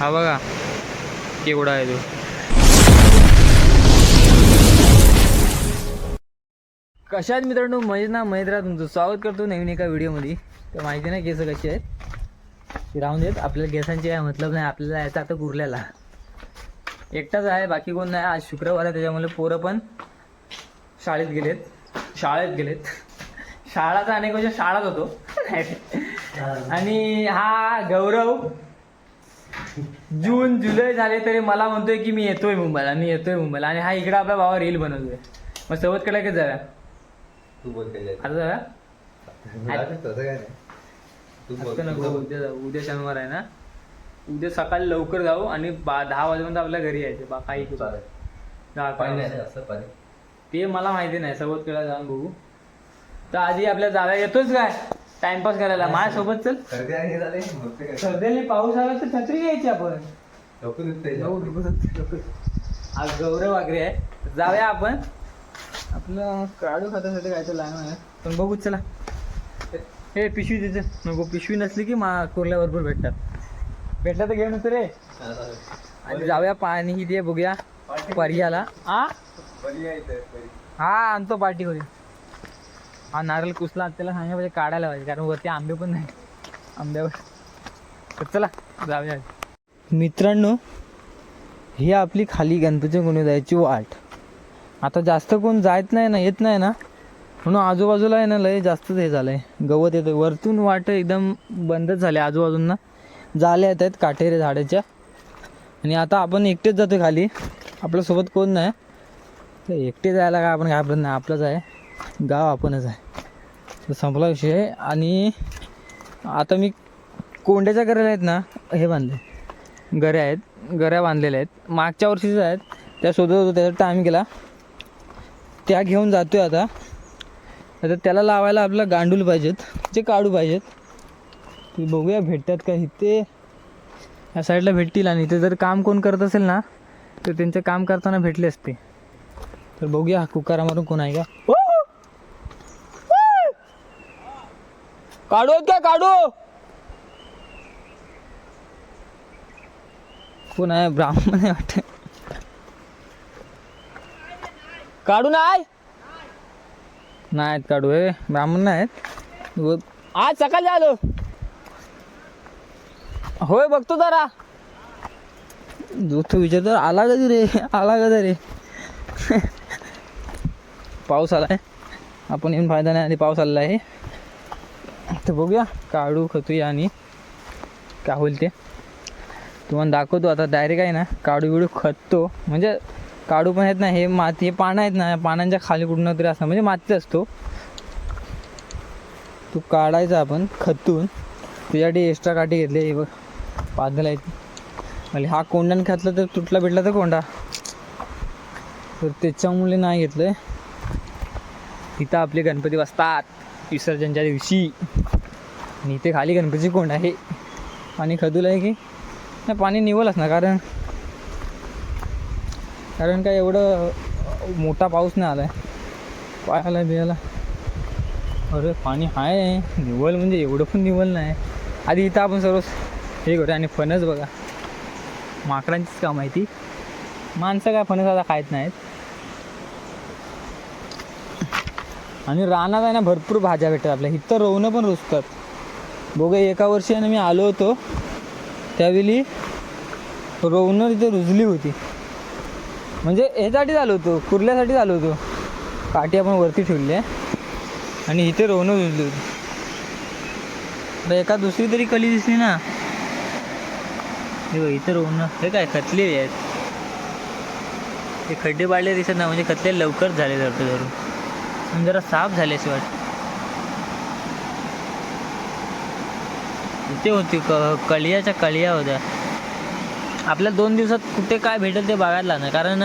हा बघा. केवढा आहे तो. कशात मित्रांनो? महेश ना? महेंद्रा तुमचं स्वागत करतो नवीन एका व्हिडिओमध्ये. तर माहिती नाही केस कशी आहेत? राहून देत. आपल्याला केसांची काय मतलब नाही. आपल्याला यायचं आता कुर्ल्याला. एकटाच आहे. बाकी कोण नाही. आज शुक्रवार आहे. त्याच्यामुळे पोरं पण शाळेत गेलेत. शाळेत गेलेत. शाळाचा अनेक वर्ष शाळाच होतो. आणि हा गौरव जून जुलै झाले तरी मला म्हणतोय की मी येतोय मुंबईला मी येतोय मुंबईला. आणि हा इकडे आपला भावा रील बनवतोय. मग सोबत कडे काय जाऊया तू बोल काय आता जाऊया तसं काय नाही. तू बोल आता नको उद्या जाऊ. उद्या शनिवार आहे ना? उद्या सकाळी लवकर जाऊ आणि बा दहा वाजेपर्यंत आपल्या घरी यायचं. बा काही करू. चालेल दहा पाणी अकरा नाही वाजता. असं पाणी. ते मला माहिती नाही. सोबत कडे जाऊन बघू. तर आधी आपल्या जाव्या येतोच काय? टाइमपास करायला. माझ्यासोबत चल. सर्दी आणि हे झाले. काय पाऊस आला तर छत्री घ्यायची आपण. आज गौरव वागरे आहे. जाऊया आपण. आपलं काढू खात्यासाठी काय तर आहे. पण बघू चला. हे पिशवी तिथे नको पिशवी नसली की मा कोरल्या भरपूर भेटतात. भेटलं तर घेऊन रे आणि जाऊया पाणी दे बघूया. पर्याला. हा बरी आहे इथे, बरी. हा आणतो पार्टी करू हा नारळ कुसला त्याला सांगा पाहिजे म्हणजे काढायला पाहिजे कारण वरती आंबे पण नाही. आंब्यावर. तर चला जाऊया. मित्रांनो ही आपली खाली गणपती कोणी जायची वाट. आता जास्त कोण जायत नाही ना येत नाही ना म्हणून आजूबाजूला आहे ना लय जास्तच हे झालं आहे गवत येतं वरतून वाट एकदम बंदच झाले आजूबाजूंना. जाल्या येत आहेत काटेरे झाडाच्या. आणि आता आपण एकटेच जातो खाली. आपल्यासोबत कोण नाही. तर एकटे जायला काय आपण घाबरत नाही आपलंच आहे. गाव आपणच आहे. तर संपला विषय. आणि आता मी कोंड्याच्या गऱ्याला आहेत ना हे बांधले. गऱ्या आहेत गऱ्या बांधलेल्या आहेत. मागच्या वर्षीच आहेत त्या शोधत होतो त्याचा टाईम गेला. त्या घेऊन जातोय आता. आता त्याला लावायला आपला गांडूल पाहिजेत जे काढू पाहिजेत. ते बघूया भेटतात का इथे? या साईडला भेटतील आणि इथे जर काम कोण करत असेल ना तर त्यांचं काम करताना भेटले असते. तर बघूया कुकारा मारून कोण आहे का? काढू आहेत का काढू? कोण आहे? ब्राह्मण आहे वाटत. काढू नाही? नाहीत काढू हे. ब्राह्मण नाहीत. आज सकाळी आलो. होय बघतो जरा. तो विचारतो आला कधी रे आला कधी रे पाऊस आलाय. आपण येऊन फायदा नाही आणि पाऊस आलेला आहे. तर बघूया. काढू खतूया आणि काय होईल ते. तुम्हाला दाखवतो आता डायरेक्ट आहे ना काढू बिडू खततो म्हणजे काढू पण आहेत ना हे माती हे पानं आहेत ना पानांच्या खाली कुठून तरी असं म्हणजे माती असतो. तो काढायचा आपण खतून. तुझ्यासाठी एक्स्ट्रा काठी घेतली हे बघ. पादला आहेत. म्हणजे हा कोंडाने खातला तर तुटला भेटला तर कोंडा. तर त्याच्यामुळे नाही घेतलं इथं आपले गणपती बसतात. विसर्जनच्या दिवशी. आणि इथे खाली गणपती कोंड आहे. पाणी खदूला आहे की? नाही पाणी निवलच ना कारण कारण काय एवढं मोठा पाऊस नाही आला आहे पायाला बियाला. अरे पाणी आहे. निवल म्हणजे एवढं पण निवल नाही. आधी इथं आपण सर्व हे करूया आणि फणस बघा. माकडांचीच काम आहे ती. माणसं काय फणस आता खायत नाहीत. आणि रानात आहे ना भरपूर भाज्या भेटतात आपल्या. इथं रोवणं पण रुजतात. बघा एका वर्षाने मी आलो होतो. त्यावेळी रोवणं तिथे रुजली होती. म्हणजे ह्यासाठी आलो होतो कुर्ल्यासाठी आलो होतो. काठी आपण वरती ठेवली आहे. आणि इथे रोवणं रुजली होती. एका दुसरी तरी कली दिसली ना. हे बघ इथे रोवणं हे काय खतले आहेत हे खड्डे पाडले दिसत ना म्हणजे खतले लवकर झाले धरतो धरून जरा साफ झाले असे वाटतं. ते होती क कळियाच्या कळिया होत्या. आपल्या दोन दिवसात कुठे काय भेटेल ते बघायला नाही कारण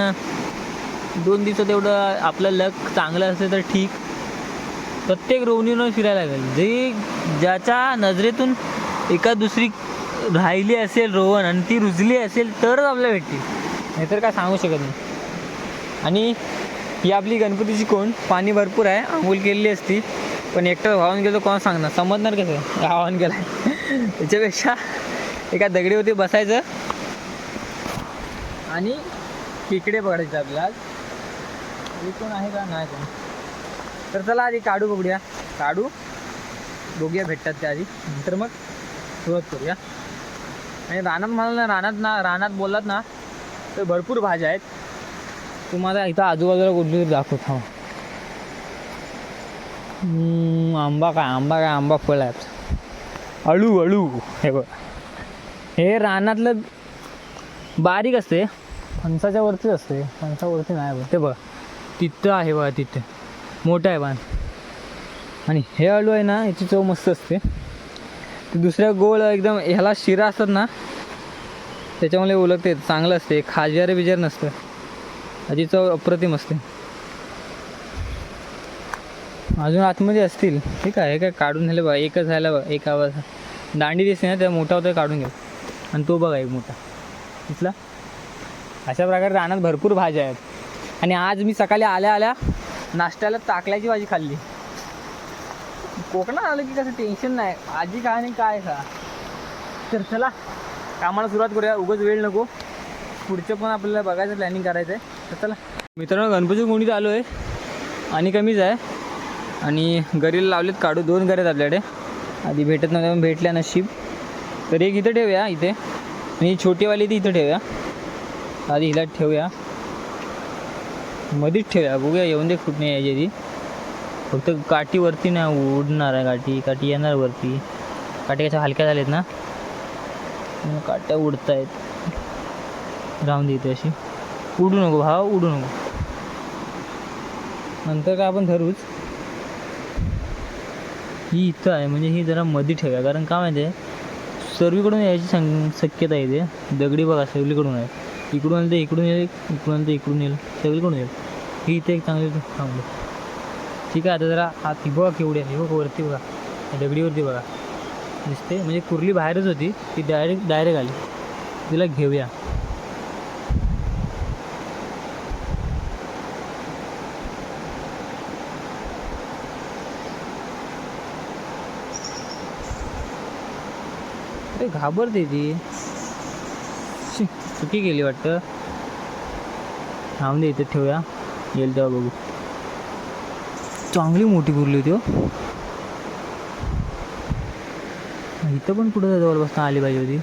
दोन दिवसात एवढं आपलं लक चांगलं असेल तर ठीक. प्रत्येक रोवणीनं फिरायला लागेल. जे ज्याच्या नजरेतून एका दुसरी राहिली असेल रोवण आणि ती रुजली असेल तरच आपल्याला भेटतील. नाहीतर काय सांगू शकत नाही. आणि ही आपली गणपतीची कोण? पाणी भरपूर आहे. आंघोळ केलेली असती. पण एकटं वाहून गेलो कोण सांगणार? समजणार कसं? वाहून गेला त्याच्यापेक्षा एका दगडीवरती बसायचं. आणि खेकडे पकडायचे आपल्याला. कोण आहे का? नाही कोण. तर चला आधी काढू बघूया. काढू बघूया भेटतात त्या आधी. नंतर मग सुरुवात करूया. आणि रानात म्हणाल ना रानात ना रानात बोललात ना तर भरपूर भाज्या आहेत. तुम्हाला इथं आजूबाजूला कुठली तरी दाखवत. हा आंबा काय? आंबा काय? आंबा फळ आहे अळू अळू. हे बघ. हे रानातलं बारीक असते. फणसाच्या वरतीच असते. फणसावरती नाही बघ. ते बघ. तिथं आहे बघा तिथे. मोठं आहे बाण आणि हे अळू आहे ना याची चव मस्त असते. ते दुसऱ्या गोळ एकदम ह्याला शिरा असतात ना त्याच्यामुळे ओळखते चांगलं असते. खाजर बिजार नसतं. याची चव अप्रतिम असते. अजून आतमध्ये असतील. ठीक आहे हे काय काढून झालं बघा एकच झालं बघा एक आवाज. दांडी दिसते ना त्या मोठा होता काढून घ्या आणि तो बघा एक मोठा. दिसला? अशा प्रकारे रानात भरपूर भाज्या आहेत. आणि आज मी सकाळी आल्या आल्या नाश्त्याला ताकल्याची भाजी खाल्ली. कोकणात आलं की कसं टेन्शन नाही. आजी काय नाही काय खा. तर चला कामाला सुरुवात करूया. उगाच वेळ नको. पुढचं पण आपल्याला बघायचं प्लॅनिंग करायचं आहे तर चला. मित्रांनो गणपती कोणीत आलो आहे आणि कमीच आहे. आणि गरीला लावलेत काढू दोन गरे आहेत आपल्याकडे. आधी भेटत नव्हत्या पण भेटल्या नशीब. तर एक इथं ठेवूया इथे. आणि छोटीवाली ती इथं ठेवूया. आधी हिला ठेवूया. मध्येच ठेवूया. बघूया येऊन दे कुठे यायची ती. फक्त काठीवरती नाही उडणार आहे काठी. काठी येणार वरती. काठी कशा हलक्या झाल्यात ना. काट्या उडत आहेत राहून दे इथे अशी. उडू नको भाव उडू नको. नंतर काय आपण धरूच. ही इथं आहे म्हणजे ही जरा मध्ये ठेवूया कारण काय माहिती आहे सर्वीकडून यायची सं शक्यता आहे ते दगडी बघा सगळीकडून आहे. इकडून आलं तर इकडून येईल इकडून आलं तर इकडून येईल सगळीकडून येईल. ही इथे एक चांगली थांबली. ठीक आहे आता जरा आत ती बघा केवढी आहे. बघ वरती बघा. दगडीवरती बघा. दिसते. म्हणजे कुर्ली बाहेरच होती ती डायरेक्ट डायरेक्ट आली. तिला घेऊया. अरे घाबरते ती. चुकी गेली वाटतं. थांब दे इथे ठेवूया. येईल तेव्हा बघू. चांगली मोठी कुरली होती हो. इथं पण कुठं जवळपासून आली पाहिजे होती.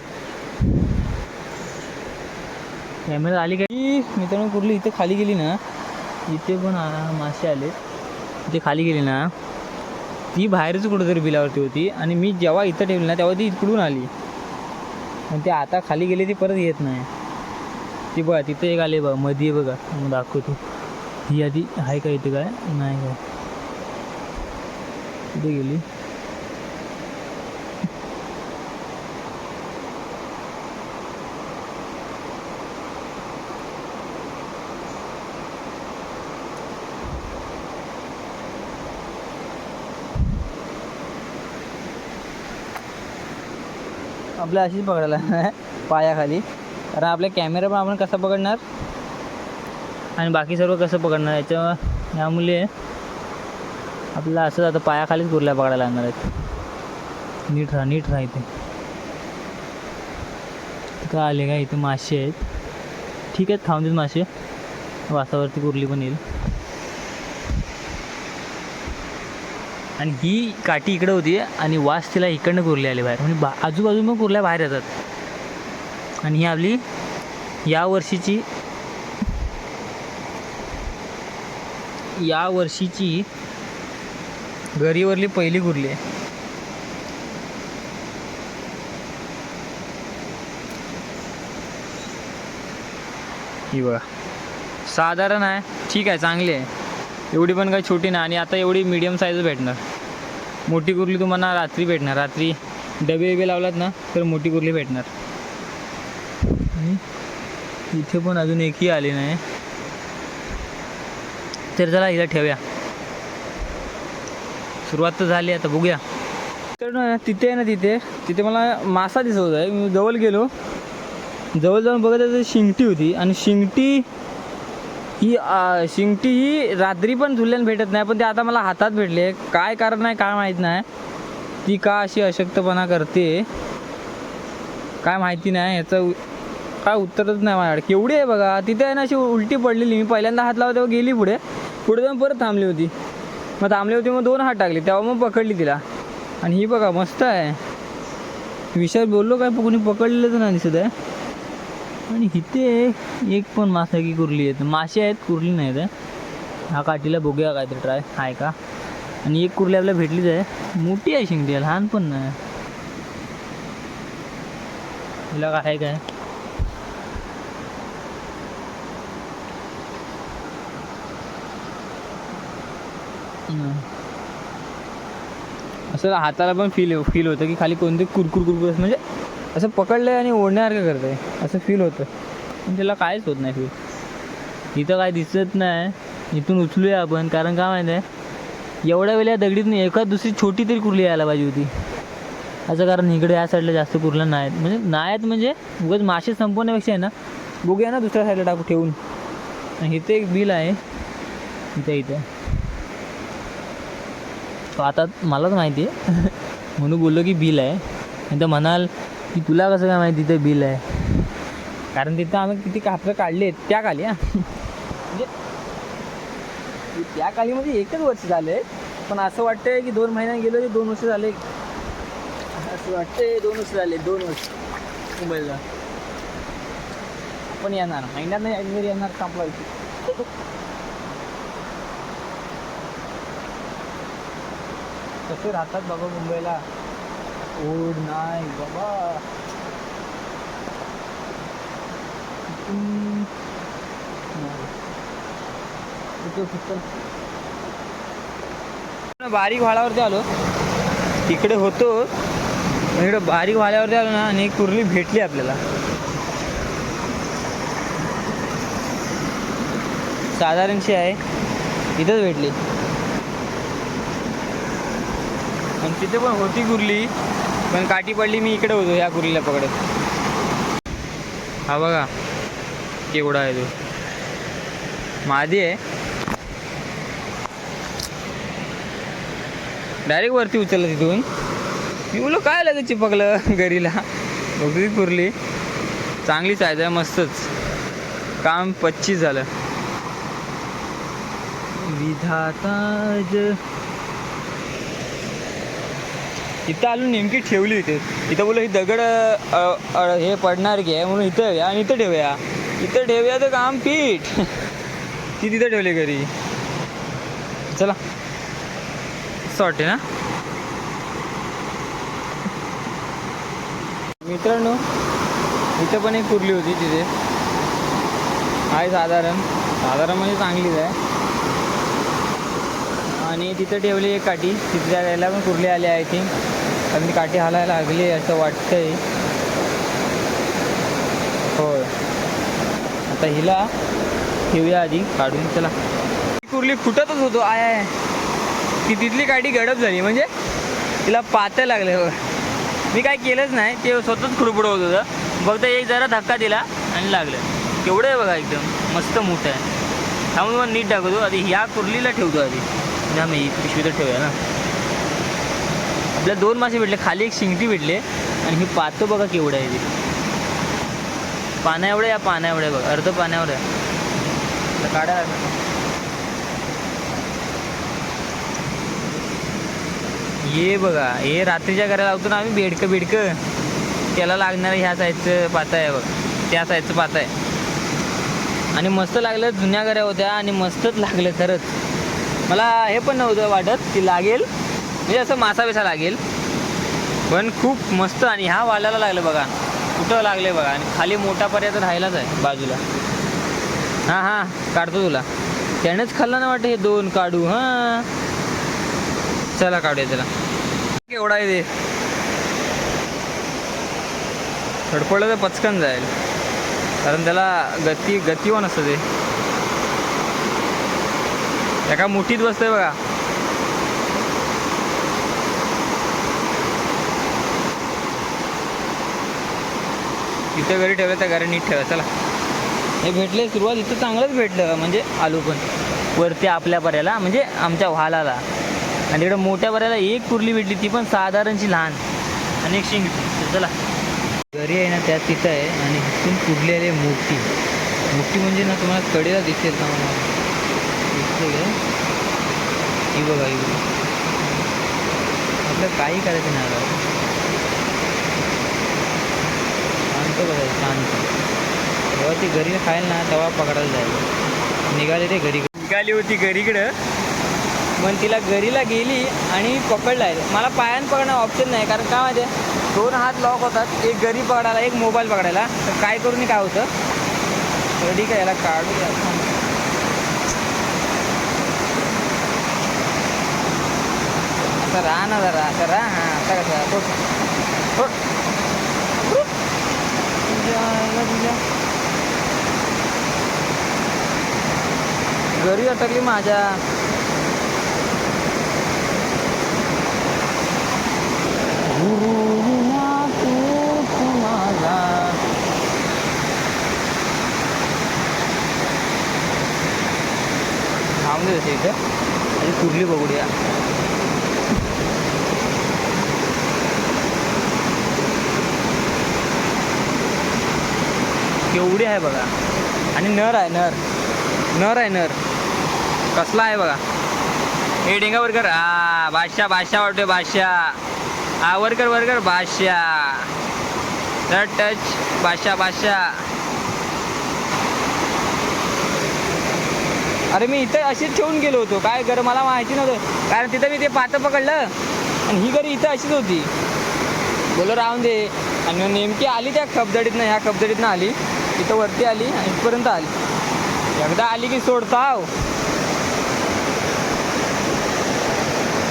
कॅमेरा आली काही मित्रांनो कुर्ली इथं खाली गेली ना. इथे पण मासे आले. इथे खाली गेली ना. ती बाहेरच कुठंतरी बिलावरती होती. आणि मी जेव्हा इथं ठेवली ना तेव्हा ती इकडून आली. आणि ते आता खाली गेले ती परत येत नाही. ती बघा तिथे एक आले बघा मध्ये बघा. मग दाखवतो. ही आधी आहे का इथे काय? नाही काय कुठे गेली? आपल्या अशीच पकडायला पायाखाली. कारण आपल्या कॅमेरा पण आपण कसा पकडणार? आणि बाकी सर्व कसं पकडणार? याच्या यामुळे आपल्याला असं आता पायाखालीच गुरल्या पकडायला लागणार आहेत. नीट राहा नीट राहा इथे. का आले का? इथे मासे आहेत. ठीक आहेत खाऊन देत मासे. वासावरती कुरली पण येईल. आणि ही काठी इकडं होती आणि वास तिला इकडनं कुरले आले बाहेर. म्हणजे बा आजूबाजू मग कुरल्या बाहेर येतात. आणि ही आपली या वर्षीची या वर्षीची गरीवरली पहिली कुरली आहे. ही बघा. साधारण आहे ठीक आहे चांगली आहे. एवढी पण काही छोटी नाही आणि आता एवढी मीडियम साईज भेटणार. मोठी कुर्ली तुम्हाला रात्री भेटणार. रात्री डबे बिबे लावलात ना तर मोठी कुर्ली भेटणार. इथे पण अजून एकही आली नाही. तर चला हिला ठेवूया. सुरुवात तर झाली आता बघूया. तर ना तिथे आहे ना तिथे तिथे मला मासा दिसत होता. मी जवळ गेलो. जवळ जाऊन बघत तर शिंगटी होती. आणि शिंगटी ही शिंगटी ही रात्री पण झुल्यान भेटत नाही पण ते आता मला हातात भेटले. काय कारण आहे काय माहीत नाही. ती का अशी अशक्तपणा करते? काय माहिती नाही याचं काय उत्तरच नाही माझ्याकडे. केवढी आहे बघा तिथे आहे ना अशी उलटी पडलेली. मी पहिल्यांदा हात लावला तेव्हा गेली पुढे. पुढे जाऊन परत थांबली होती. मग थांबली होती मग दोन हात टाकले. तेव्हा मग पकडली तिला. आणि ही बघा मस्त आहे. विषय बोललो काय कोणी पकडलेलं तर नाही दिसत आहे. आणि इथे एक पण मासा की कुर्ली आहेत. मासे आहेत कुर्ली नाहीत. हा काठीला बघूया काहीतरी ट्राय आहे का? आणि एक कुर्ली आपल्याला भेटलीच आहे. मोठी आहे शिंगडी लहान पण नाही. तिला काय आहे काय? असं हाताला पण फील फील होतं की खाली कोणते कुरकुर कुरकुर म्हणजे असं पकडलंय आणि ओढण्यासारखं करतंय. असं फील होतं. पण त्याला काहीच होत नाही फील इथं काय दिसत नाही. इथून उचलूया आपण. कारण काय माहिती आहे? एवढ्या वेळेला दगडीतून एखाद दुसरी छोटी तरी कुर्ली यायला पाहिजे होती. असं कारण इकडे या साईडला जास्त कुर्ल्या नाहीत. म्हणजे नाहीत म्हणजे उगाच मासे संपवण्यापेक्षा आहे ना बघूया ना दुसऱ्या साईडला टाकू ठेवून. आणि इथे एक बिल आहे. इथे इथे. आता मलाच माहिती आहे. म्हणून बोललो की बिल आहे. नाही तर म्हणाल की तुला कसं काय माहिती तिथं बिल आहे? कारण तिथं आम्ही किती कापरं काढले आहेत. त्या खाली हा. म्हणजे त्या काली म्हणजे एकच वर्ष झाले. पण असं वाटतंय की दोन महिन्यात गेलो की दोन वर्ष झाले. असं वाटतंय दोन वर्ष झाले दोन वर्ष. मुंबईला. पण येणार. महिन्यात नाही ऐनवेळी येणार संपला कसे राहतात बाबा मुंबईला. ओढ नाही बाबा. बारीक व्हाळावरती आलो. तिकडे होतो. इकडे बारीक व्हाळ्यावरती आलो ना आणि एक कुर्ली भेटली आपल्याला. साधारणशी आहे. इथंच भेटली. आणि तिथे पण होती कुर्ली. पण काठी पडली मी इकडे होतो ह्या कुर्लीला पकडत. हा बघा केवढा आहे तो. मादी आहे. डायरेक्ट वरती उचललं तिथून. मी बोलो काय लागत चिपकलं घरीला? बघली कुर्ली चांगलीच आहे मस्तच. काम पच्चीस झालं. विधाताज इथं आलो नेमकी ठेवली इथे इथं बोललो ही दगड हे पडणार की आहे म्हणून इथं ठेवूया आणि इथं ठेवूया. इथं ठेवूया तर काम पीठ. ती तिथं ठेवली घरी. चला. असं वाटते ना? मित्रांनो इथं पण एक कुर्ली होती तिथे. आहे साधारण. साधारण म्हणजे चांगलीच आहे. आणि तिथं ठेवली एक काठी. तिथल्या वेळेला पण कुर्ली आली आय थिंक कारण काठी हालायला लागली असं वाटतंय. होय. आता हिला ठेवूया आधी काढून चला. कुर्ली फुटतच होतो आय आय. ती तिथली काठी गडप झाली म्हणजे तिला पात्या लागले हो. मी काय केलंच नाही ते स्वतःच खुरपुड होत होतं. फक्त एक जरा धक्का दिला आणि लागलं. केवढं आहे बघा एकदम मस्त मोठं आहे. थांबून मग नीट टाकतो आधी ह्या कुर्लीला ठेवतो आधी. ना मी पिशवी तर ठेवूया ना. आपल्याला दोन मासे भेटले खाली एक शिंगटी भेटले आणि ही पातो बघा केवढं आहे ती. पाना एवढं या पाण्या एवढं बघ बघा. अर्ध पाण्यावर आहे. काढा. ये बघा हे रात्रीच्या करायला लावतो ना आम्ही बेडकं बेडकं. त्याला लागणारं ह्या साईजचं पाता आहे बघ. त्या साईजचं पाता आहे. आणि मस्त लागलं जुन्या घऱ्या होत्या आणि मस्तच लागलं खरंच. मला हे पण नव्हतं वाटत की लागेल. म्हणजे असं मासा बिसा लागेल. पण खूप मस्त आणि ह्या वाल्याला लागलं बघा. कुठं लागले बघा. आणि खाली मोठा पर्यंत राहिलाच आहे बाजूला. हां हां काढतो तुला. त्यानेच खाल्लं ना वाटतं हे दोन काढू. हां. चला काढूया चला. केवढा आहे ते? फडफडलं तर पचकन जाईल. कारण त्याला गती गतीवान असतं ते. एका मुठीत बसतंय बघा. इथं घरी ठेवलं त्या घरी नीट ठेवा चला. हे भेटले सुरुवात इथं चांगलंच भेटलं म्हणजे आलू पण. वरती आपल्या पर्याला म्हणजे आमच्या व्हालाला. आणि तिकडं मोठ्या पर्याला एक कुर्ली भेटली ती पण साधारणशी लहान. आणि एक शिंग चला. घरी आहे ना त्या तिथं आहे आणि इथून पुढली आली आहे मोठी. मोठी म्हणजे ना तुम्हाला कडेला दिसेल का मला? दिसते ही बघा ही बघा. आपलं काही करायचं नाही शांत बघायचं शांत. जेव्हा ती घरी खायला ना तेव्हा पकडायला जायचं. निघाले ते घरी. निघाली होती घरीकडं. मग तिला घरीला गेली आणि पकडला. मला पायान पकडणं ऑप्शन नाही कारण काय माहिती आहे दोन हात लॉक होतात एक घरी पकडायला एक मोबाईल पकडायला. तर काय करून काय होतं? तर ठीक आहे याला काढू द्या आता राहा ना जरा आता राहा. हां आता कसं तो घरी अटकली माझ्या. गुरु थांबले तसे इथं. आणि कुर्ली बघूया. केवढी आहे बघा. आणि नर आहे नर. नर आहे नर. कसला आहे बघा. हे डेंगा वरकर हा बादशा बादशा वाटतोय बादशा हा वरकर वरकर बादशा तर टच बादशा बादशा अरे मी इथं अशीच ठेवून गेलो होतो. काय कर मला माहिती नव्हतं. कारण तिथं मी ते पातं पकडलं. आणि ही घरी इथं अशीच होती. बोलो राहून दे. आणि नेमकी आली त्या खबदडीतनं ह्या खबदडीतनं आली. इथं वरती आली आणि इथपर्यंत आली. एकदा आली की सोडताव हो.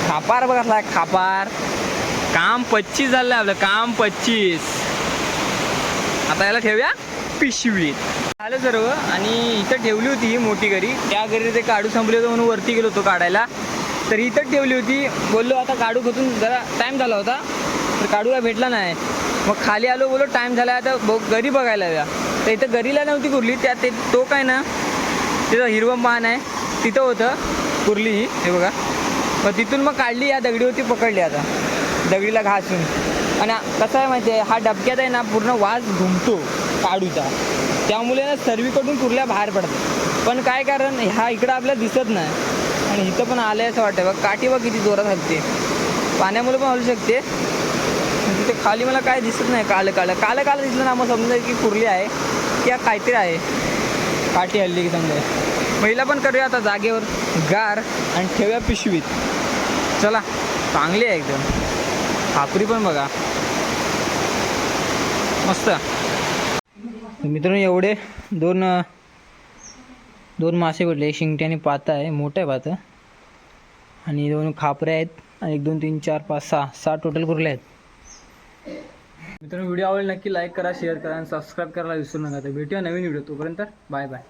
खापार बघा खापार. काम पच्चीस झालं आपलं काम पच्चीस. आता याला ठेवूया पिशवीत झालं सर्व आणि इथं ठेवली होती ही मोठी घरी. त्या घरी ते काढू संपले होते म्हणून वरती गेलो होतो काढायला. तर इथं ठेवली होती. बोललो आता काढू खोतून जरा टाईम झाला होता. तर काढू काय भेटला नाही. मग खाली आलो बोलो टाईम झाला आता ब गरी बघायला या तर इथं गरीला नव्हती कुर्ली त्या ते तो काय ना तिथं हिरवं पान आहे तिथं होतं कुर्ली ही हे बघा. मग तिथून मग काढली या दगडीवरती पकडली आता दगडीला घासून. आणि कसं आहे माहिती आहे हा डबक्यात आहे ना पूर्ण वास घुमतो काढूचा त्यामुळे ना सर्वीकडून कुर्ल्या बाहेर पडतात. पण काय कारण ह्या इकडं आपल्याला दिसत नाही. आणि इथं पण आलं असं वाटतं बघ काठी बघ किती जोरात हलते पाण्यामुळे पण हलू शकते. ते खाली मला काय दिसत नाही कालं कालं. कालं कालं दिसलं ना मग समजा की कुर्ली आहे किंवा काहीतरी आहे. काठी हल्ली की समजा. महिला पण करूया आता जागेवर. गार आणि ठेवूया पिशवीत. चला चांगली आहे एकदम. खापरी पण बघा. मस्त. मित्रांनो एवढे दोन दोन मासे पडले एक आणि पाता आहे. मोठं आहे पातं. आणि दोन खापरे आहेत. आणि एक दोन तीन चार पाच सहा सहा टोटल कुरले आहेत. मित्रांनो व्हिडिओ आवडला नक्की लाईक करा शेअर करा आणि सबस्क्राईब करायला विसरू नका. तर भेटूया नवीन व्हिडिओ तोपर्यंत. Bye bye